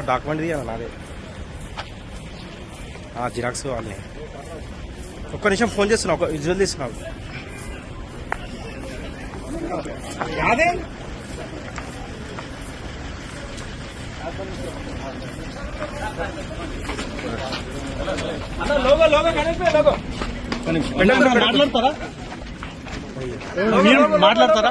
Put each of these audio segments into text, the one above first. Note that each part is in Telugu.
ఒక డాక్యుమెంట్ తీయాలి నాదే. జిరాక్స్ వాళ్ళని ఒక్క నిమిషం ఫోన్ చేస్తున్నా ఒక విజువల్ తీస్తున్నావు మాట్లాడతారా? మాట్లాడతారా?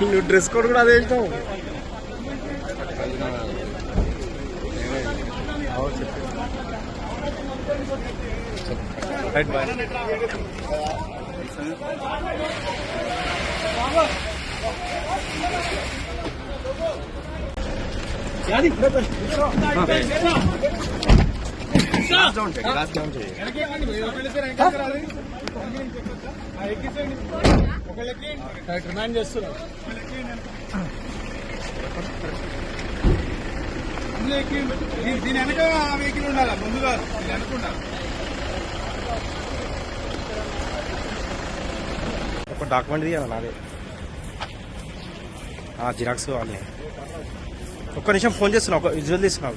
నువ్వు డ్రెస్ కోడ్ కూడా అదే ఇష్టం రైట్ బాయ్ గ్లాస్ డౌన్ చేయి గ్లాస్ డౌన్ చేయి చేస్తున్నా దీని వెనక వెహికల్ ఉండాలి? ముందుగా దీని వెనకుండా ఒక డాక్యుమెంట్ తీయాలి నాదే? ఆ, జిరాక్స్ వాళ్ళని ఒక్క నిమిషం ఫోన్ చేస్తున్నా ఒక విజువల్ తీస్తున్నావు